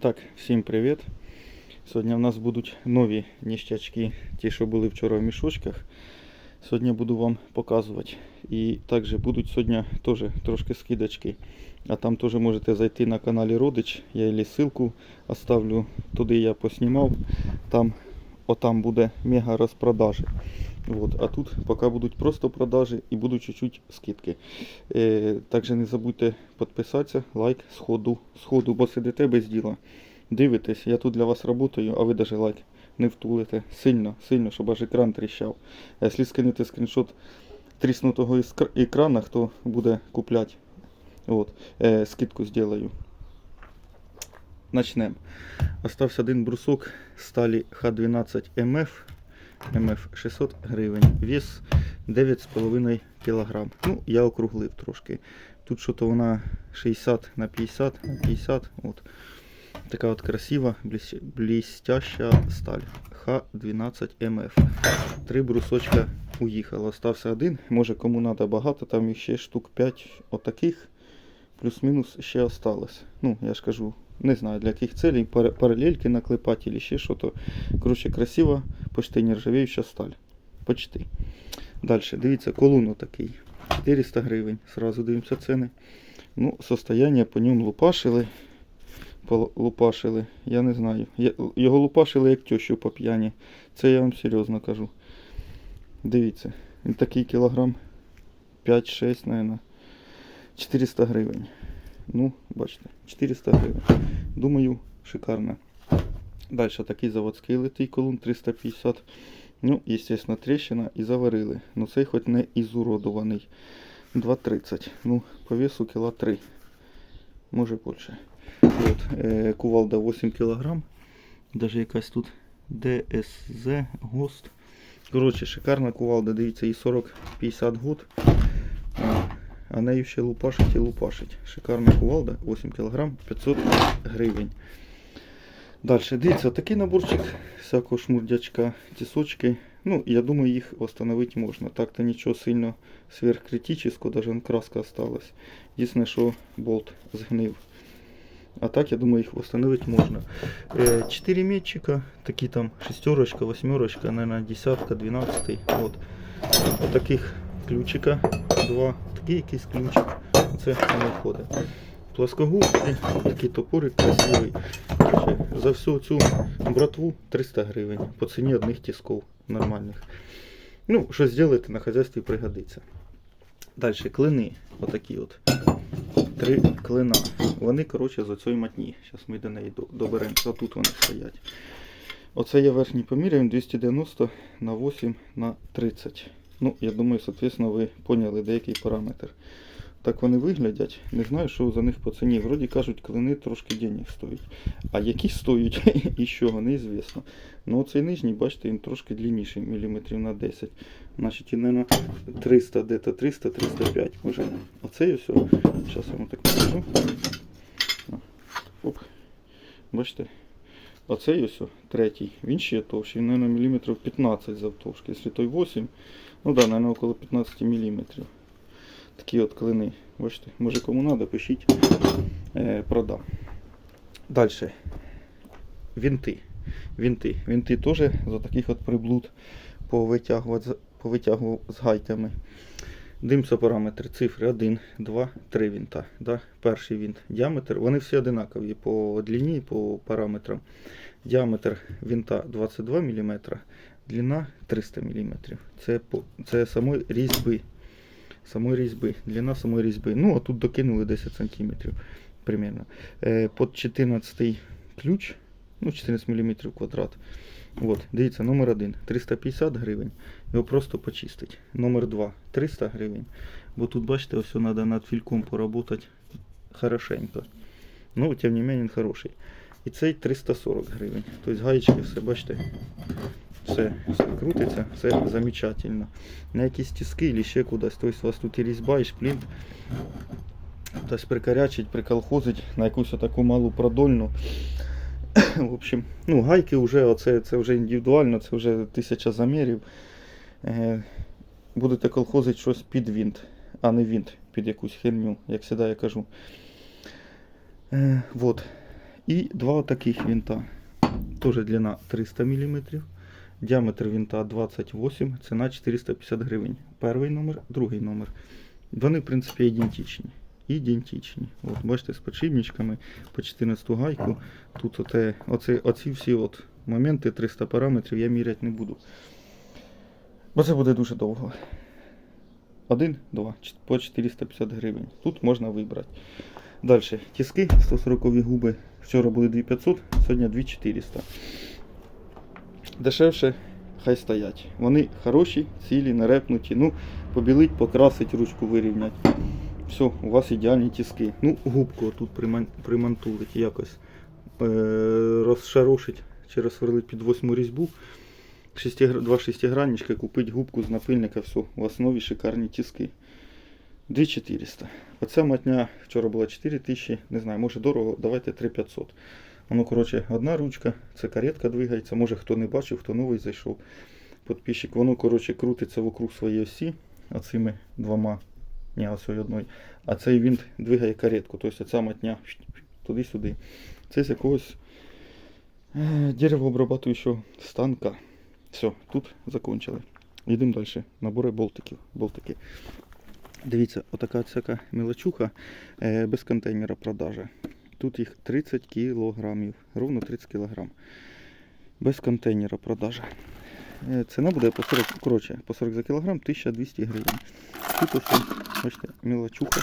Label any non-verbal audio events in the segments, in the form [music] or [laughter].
Так, всім привіт. Сьогодні в нас будуть нові ніщачки, ті, що були вчора в мішочках. Сьогодні буду вам показувати. І також будуть сьогодні теж трошки скидочки. А там теж можете зайти на каналі Родич. Я її ссылку оставлю. Туди я поснімав. Там, отам буде мега розпродажі. Вот. А тут поки будуть просто продажі і будуть чуть-чуть скидки. Е, також не забудьте підписатися, лайк, сходу, сходу, бо сидите без діла. Дивитесь, я тут для вас працюю, а ви навіть лайк не втулите. Сильно, сильно, щоб аж екран тріщав. Якщо скинете скріншот тріснутого екрана, хто буде купляти, от, е, скидку зроблю. Начнемо. Остався один брусок сталі Х12 МФ. МФ 600 гривень. Вес 9,5 кг. Ну, я округлив трошки. Тут що-то вона 60 на 50 на 50. От. Така от красива, блістяща сталь. Х12 МФ. Три брусочка уїхало. Остався один. Може кому треба багато, там їх ще штук 5 отаких. Плюс-мінус ще осталось. Ну, я ж кажу, не знаю для яких целей. пар- Паралельки наклепати или ще що-то. Коротше, красива, почти нержавіюча сталь. Почти. Далі, дивіться, колун такий. 400 гривень. Сразу дивимося ціни. Ну, состояние по ньому лупашили. Лупашили. Я не знаю. Його лупашили як тещу по п'яні. Це я вам серйозно кажу. Дивіться. Він такий кілограм 5-6, мабуть. 400 гривень. Ну, бачите, 400 гривень. Думаю, шикарно. Далі такий заводський литий колун 350. Ну, естественно, тріщина і заварили. Ну цей хоч не ізуродований. 2,30. Ну, по весу кіла 3. Може більше. От, е, кувалда 8 кг. Даже якась тут ДСЗ ГОСТ. Коротше, шикарна кувалда, дивіться, і 40-50 год. А, нею ще лупашить і лупашить. Шикарна кувалда, 8 кг, 500 гривень. Далі, дивіться, такий наборчик всякого шмурдячка, тісочки. Ну, я думаю, їх встановити можна. Так-то нічого сильно сверхкритичного, даже краска осталась. Єдине, що болт згнив. А так, я думаю, їх встановити можна. Е, 4 метчика, такі там шестерочка, восьмерочка, наверное, десятка, двенадцатый. Вот. От таких ключика, два, такий якийсь ключик. Це не входить. Плоскогубці, такий топорик красивий. За всю цю братву 300 гривень. По ціні одних тисков нормальних. Ну, щось зробити на хазяйстві пригодиться. Далі клини. Отакі от. Три клина. Вони, коротше, з оцієї матні. Зараз ми до неї до- доберемося. Тут вони стоять. Оце я верхній поміряю 290 на 8 на 30. Ну, я думаю, соответственно, ви поняли деякий параметр. Так вони виглядять. Не знаю, що за них по ціні. Вроді кажуть, клини трошки денег стоять. А які стоять [laughs] і що, неізвісно. Ну оцей нижній, бачите, він трошки длинніший, міліметрів на 10. Значить, і, мабуть, 300, де-то 300-305 може. Оцей ось. Зараз я вам так покажу. Оп. Бачите? Оцей ось, третій, він ще товщий, він, мабуть, міліметрів 15 завтовшки. Якщо той 8, ну да, мабуть, около 15 міліметрів. Такі от клини. Бачите, може кому треба, пишіть, е, продам. Далі. Вінти. Вінти. Вінти теж з таких от приблуд повитягувати, повитягував з гайками. Дивимося параметри. Цифри 1, 2, 3 вінта. Да? Перший вінт. Діаметр. Вони всі одинакові по длині, по параметрам. Діаметр вінта 22 мм, длина 300 мм. Це, це самої різьби. Самої різьби. Длина самої різьби. Ну, а тут докинули 10 см примерно. Е, под 14 ключ, ну 14 мм квадрат. От, дивіться, номер 1 350 гривень. Його просто почистить. Номер 2 300 гривень. Бо тут, бачите, ось треба над фільком поработати хорошенько. Ну, тим не менее, він хороший. І цей 340 гривень. Тобто гаєчки все, бачите, все, все крутиться, все замечательно. На якісь тиски або ще кудись. Тобто у вас тут і різьба, і шплінт. Тобто прикорячить, приколхозить на якусь таку малу продольну. [coughs] В общем, ну, гайки вже, оце, це вже індивідуально, це вже тисяча замірів. Е, будете колхозити щось під вінт, а не вінт під якусь херню, як завжди я кажу. Е, вот. І два таких винта. Тоже длина 300 мм. Діаметр винта 28, ціна 450 гривень. Перший номер, другий номер. Вони, в принципі, ідентичні. Ідентичні. От, бачите, з подшипничками по 14 гайку. Тут оце, оці всі от моменти 300 параметрів я міряти не буду. Бо це буде дуже довго. Один, два, чт- по 450 гривень. Тут можна вибрати. Далі. Тіски 140 губи. Вчора були 2500, сьогодні 2400. Дешевше хай стоять. Вони хороші, цілі, нарепнуті. Ну, побілить, покрасить, ручку вирівнять. Все, у вас ідеальні тіски. Ну, губку тут приман- примантулить якось. Е- розшарошить чи розсверлить під восьму різьбу. Два шестигранничка, купить губку з напильника, все, у вас нові шикарні тіски. 2400. Оця матня вчора була 4000, не знаю, може дорого, давайте 3500. Воно, коротше, одна ручка, це каретка двигається, може хто не бачив, хто новий зайшов. Підписчик, воно, коротше, крутиться вокруг своєї осі, оцими двома, ні, ось одною. А цей винт двигає каретку, тобто ця матня туди-сюди. Це з якогось е, деревообрабатуючого станка. Все, тут закончили. Йдемо далі. Набори болтиків. Болтики. Дивіться, отака всяка мелочуха е, без контейнера продажа. Тут їх 30 кілограмів, ровно 30 кілограм. Без контейнера продажа. Е, ціна буде по 40, коротше, по 40 за кілограм 1200 гривень. Тут ось, бачите, мелочуха,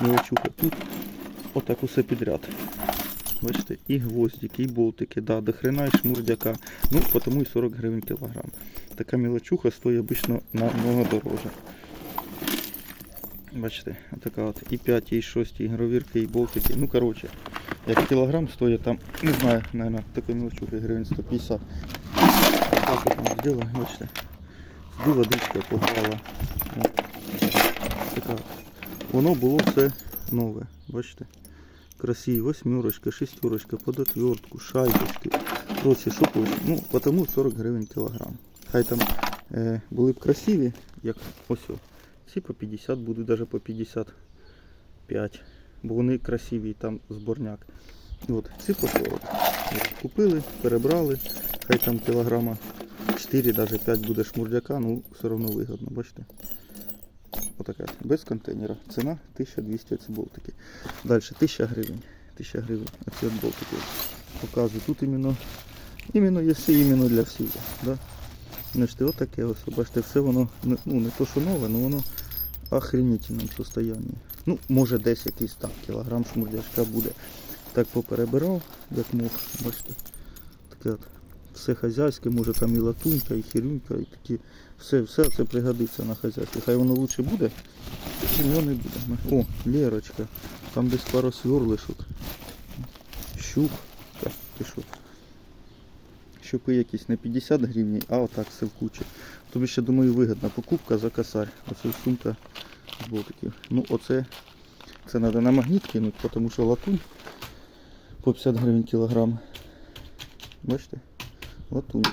мелочуха. Тут отак усе підряд. Бачите, і гвоздики, і болтики, да, до хрена і шмурдяка. Ну, потому і 40 гривень кілограм. Така мелочуха стоїть обично намного дороже. Бачите, така от і 5, і 6, і гравірки, і болтики. Ну, коротше, як кілограм стоїть там, не знаю, наверное, такої мелочухи гривень 150. Так от бачите. Сюди водичка попала. Така. Воно було все нове, бачите. Красиві, восьмерочка, шестерочка, под отвертку, шайбочки. Коротше, що хочеш. Ну, потому 40 гривень кілограм. Хай там е, були б красиві, як ось. Ці по 50 будуть, навіть по 55. Бо вони красиві, там зборняк. От, ці по 40. От, купили, перебрали. Хай там кілограма 4, навіть 5 буде шмурдяка, ну все одно вигодно, бачите? Отака, без контейнера. Ціна 1200 ці болтики. Далі 1000 гривень. 1000 гривень. Оці от. Показую. Тут іменно, іменно є все іменно для всіх. Да? Значить, отаке ось, бачите, все воно, ну не то що нове, але воно в охренительному состоянні. Ну, може десь якийсь там кілограм шмурдячка буде. Так поперебирав, як мог, бачите. Таке от все хазяйське, може там і латунька, і хірюнька, і такі. Все, все це пригодиться на хазяйстві. Хай воно лучше буде, чи його не буде. О, лірочка. Там десь пару сверлишок. Щуп. Так, ти що? щупи якісь не 50 гривень, а отак силкучі. Тобі ще думаю вигідна покупка за косарь. Оце сумка з болтиків. Ну оце це треба на магніт кинути, тому що латунь по 50 гривень кілограм. Бачите? Латунь.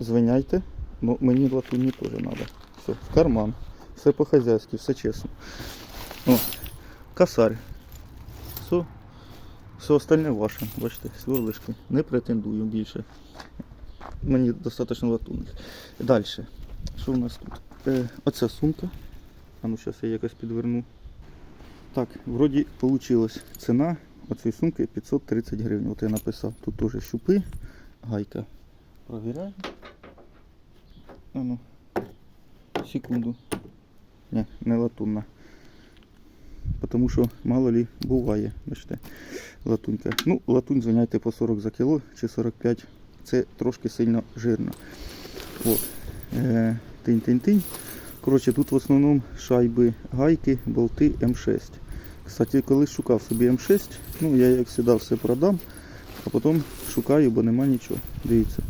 Звиняйте, ну мені латуні теж треба. Все, в карман. Все по-хазяйськи, все чесно. О, косарь. Все. Все остальне ваше, бачите, сверлишки. Не претендую більше. Мені достатньо латунних. Далі. Що у нас тут? Е, оця сумка. А ну зараз я якось підверну. Так, вроді вийшла ціна оцієї сумки 530 гривень. От я написав. Тут теж щупи, гайка. Провіряю. А ну. Секунду. Ні, не латунна. Тому що мало лі буває, бачите, латунька. Ну, латунь звиняйте по 40 за кіло чи 45. Це трошки сильно жирно. От. Е, тинь-тинь-тинь. Коротше, тут в основному шайби гайки, болти М6. Кстати, коли шукав собі М6, ну я як завжди все продам, а потім шукаю, бо нема нічого. Дивіться.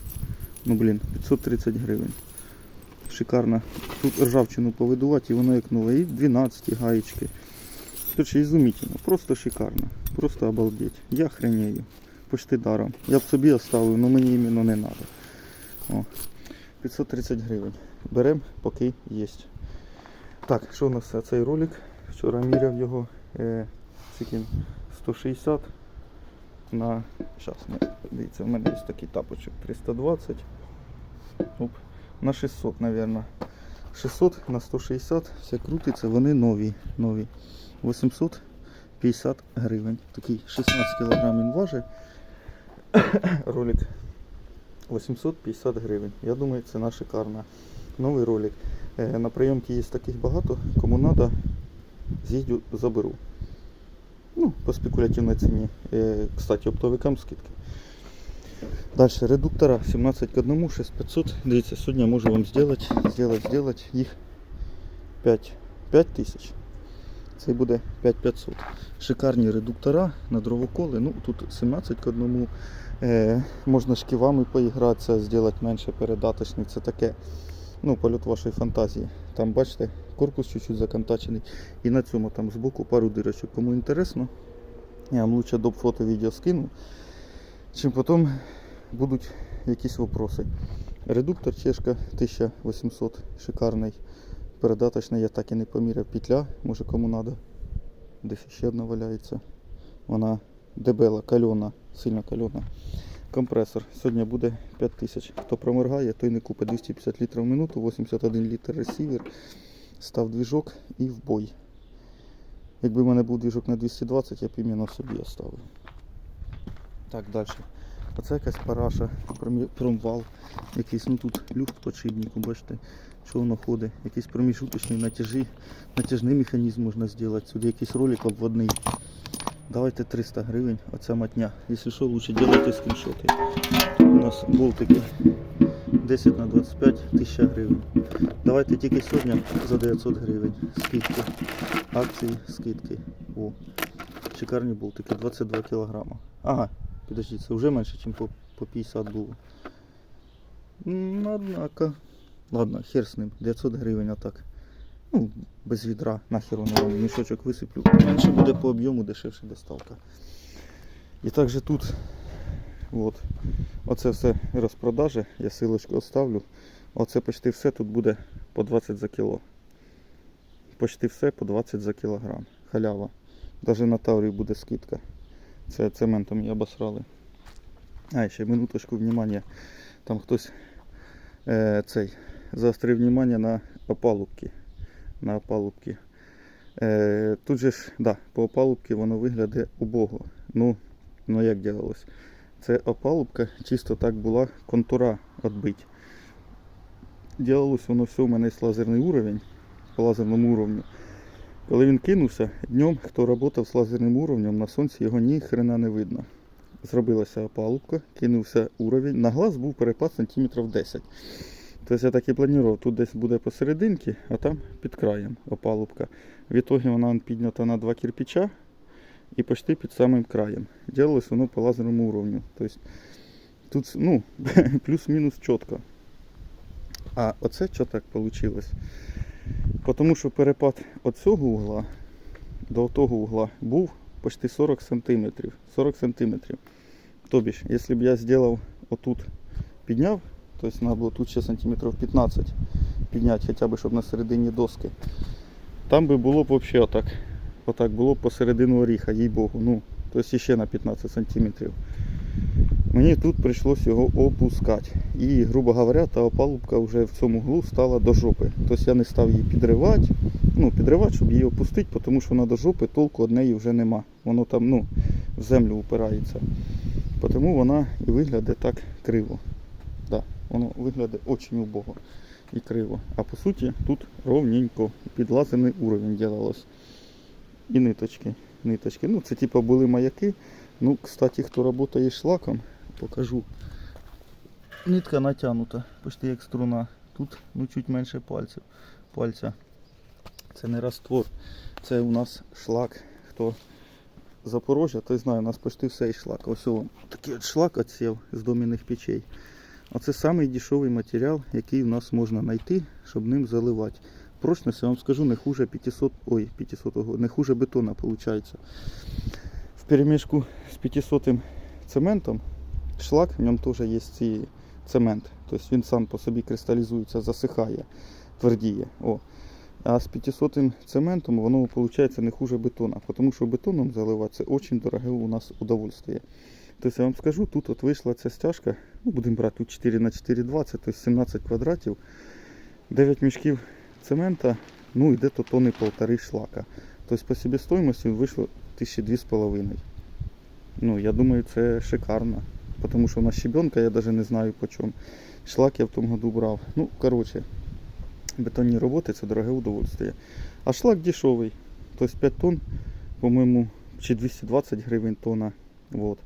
Ну блін, 530 гривень. Шикарно. Тут ржавчину повидувати і воно як нове. І 12 гаєчки. Короче, изумительно, просто шикарно, просто обалдеть. Я хренею, почти даром. Я б собі оставив, але мені іменно не треба. О, 530 гривень. Беремо, поки є. Так, що у нас цей ролик? Вчора міряв його е, скільки 160. На. Зараз, дивіться, в мене є такий тапочок 320. Оп. На 600, мабуть. 600 на 160, все крутиться, вони нові. нові. 850 гривень. Такий 16 кг він важить. [coughs] Ролик 850 гривень. Я думаю, ціна шикарна. Новий ролик. Е, На прийомки є таких багато. Кому треба, з'їдю, заберу. Ну, по спекулятивній ціні. Е, Кстати, оптовикам скидки. Далі редуктора 17 к 1, 6500. Дивіться, сьогодні я можу вам зробити, зробити, зробити їх 5, 5 тисяч. Це буде 5500. Шикарні редуктора на дровоколи. Ну, тут 17 к 1. Е, можна шківами поігратися, зробити менше передаточних. Це таке. Ну, польот вашої фантазії. Там, бачите, корпус чуть-чуть законтачений. І на цьому там збоку пару дирочок. Кому інтересно, я вам лучше доп фото відео скину. Чим потім будуть якісь вопроси. Редуктор чешка 1800, шикарний. Передаточний я так і не поміряв. Петля, може кому треба. Десь ще одна валяється. Вона дебела, кальона, сильно кальона. Компресор. Сьогодні буде 5000. Хто проморгає, той не купить 250 літрів в минуту, 81 літр ресівер. Став двіжок і в бой. Якби в мене був двіжок на 220, я б іменно собі оставив. Так, далі. Оце якась параша, промвал, якийсь, ну тут люфт подшипнику, бачите, що воно ходить, якийсь проміжуточний натяжі, натяжний механізм можна зробити, сюди якийсь ролик обводний. Давайте 300 гривень, оця матня. Якщо що, лучше делайте скріншоти. Тут у нас болтики 10 на 25 1000 гривень. Давайте тільки сьогодні за 900 гривень. Скидки. Акції, скидки. О, шикарні болтики, 22 кілограма. Ага, Підождіть, це вже менше, ніж по, по 50 було. Однако. Ладно, хер з ним. 900 гривень, а так. Ну, без відра, нахер воно вам мішочок висиплю. Менше буде по об'єму, дешевше доставка. І також тут, от, оце все розпродажі, я силочку оставлю. Оце почти все тут буде по 20 за кіло. Почти все по 20 за кілограм. Халява. Навіть на Таврії буде скидка. Це цементом і обосрали. А, ще минуточку внимання. Там хтось е, цей заострив внимание на опалубки. На опалубки. Е, тут же ж, да, по опалубці воно виглядає убого. Ну, ну як ділалось? Це опалубка чисто так була контура відбить. Ділалось воно все, у мене є лазерний уровень по лазерному уровню. Коли він кинувся, днем, хто працював з лазерним уровнем, на сонці його ні хрена не видно. Зробилася опалубка, кинувся уровень. На глаз був перепад сантиметрів 10. Тобто я так і планував, тут десь буде посерединці, а там під краєм опалубка. В ітогі вона піднята на два кирпича і почти під самим краєм. Ділилось воно по лазерному уровню. Тобто тут ну, [laughs] плюс-мінус чітко. А оце що так вийшло? Тому що перепад від цього угла до того угла був почти 40 см. 40 см. Тобі ж, якщо б я зробив отут, підняв, тобто треба було тут ще сантиметрів 15 підняти, хоча б, щоб на середині доски. Там би було б взагалі отак. Отак було посередину оріха, їй богу. Ну, тобто ще на 15 сантиметрів. Мені тут прийшлось його опускати. І, грубо говоря, та опалубка вже в цьому углу стала до жопи. Тобто я не став її підривати, ну, підривати, щоб її опустити, тому що вона до жопи толку від неї вже нема. Воно там ну, в землю упирається. Тому вона і виглядає так криво. Да, воно виглядає дуже убого і криво. А по суті тут ровненько під лазерний уровень ділалось. І ниточки. ниточки. Ну, це типу були маяки. Ну, кстати, хто працює з шлаком, покажу. Нитка натягнута, почти як струна. Тут ну, чуть менше пальців. пальця. Це не раствор. Це у нас шлак. Хто Запорожжя, той знає, у нас почти все із шлака. Ось о, такий от шлак отсів з домінних печей. Оце самий матеріал, який у нас можна знайти, щоб ним заливати. Прочність, я вам скажу, не хуже 500, ой, 500, не хуже бетона виходить. В перемішку з 500 цементом шлак, в ньому теж є ці цемент. Тобто він сам по собі кристалізується, засихає, твердіє. О. А з 500 цементом воно виходить не хуже бетона. Тому що бетоном заливати це дуже дороге у нас удовольствие. Тобто я вам скажу, тут от вийшла ця стяжка, ну будемо брати тут 4 на 4 20, тобто 17 квадратів, 9 мішків цемента, ну і де-то тонни полтори шлака. Тобто по себестоїмості вийшло тисячі дві з половиною. Ну, я думаю, це шикарно. Тому що у нас щебенка, я навіть не знаю по чому. Шлак я в тому году брав. Ну, коротше, бетонні роботи це дороге удовольствие. А шлак дешевий. Тобто 5 тонн, по-моєму, чи 220 гривень тонна. Вот.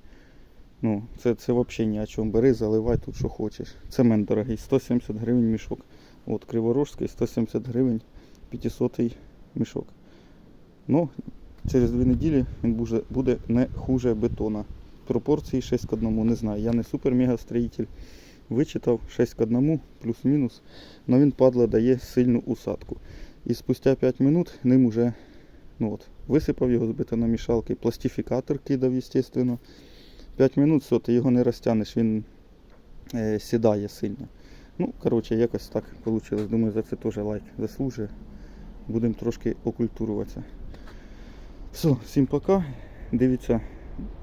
Ну, це, це взагалі ні о чому. Бери, заливай тут, що хочеш. Цемент дорогий, 170 гривень мішок. От Криворожський 170 гривень 500 мішок. Ну, через дві неділі він буде, не хуже бетона. Пропорції 6 к 1, не знаю. Я не супер-мега строїтель. Вичитав 6 к 1, плюс-мінус. Но він падла дає сильну усадку. І спустя 5 минут ним уже ну от, висипав його з бетономішалки, пластифікатор кидав, звісно. 5 минут, все, ти його не розтягнеш, він е, сідає сильно. Ну, коротше, якось так вийшло. Думаю, за це теж лайк заслужує. Будемо трошки окультуруватися. Все, всім пока. Дивіться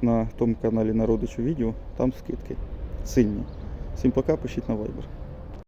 на тому каналі Народичу відео, там скидки. Сильні. Всім пока, пишіть на Viber.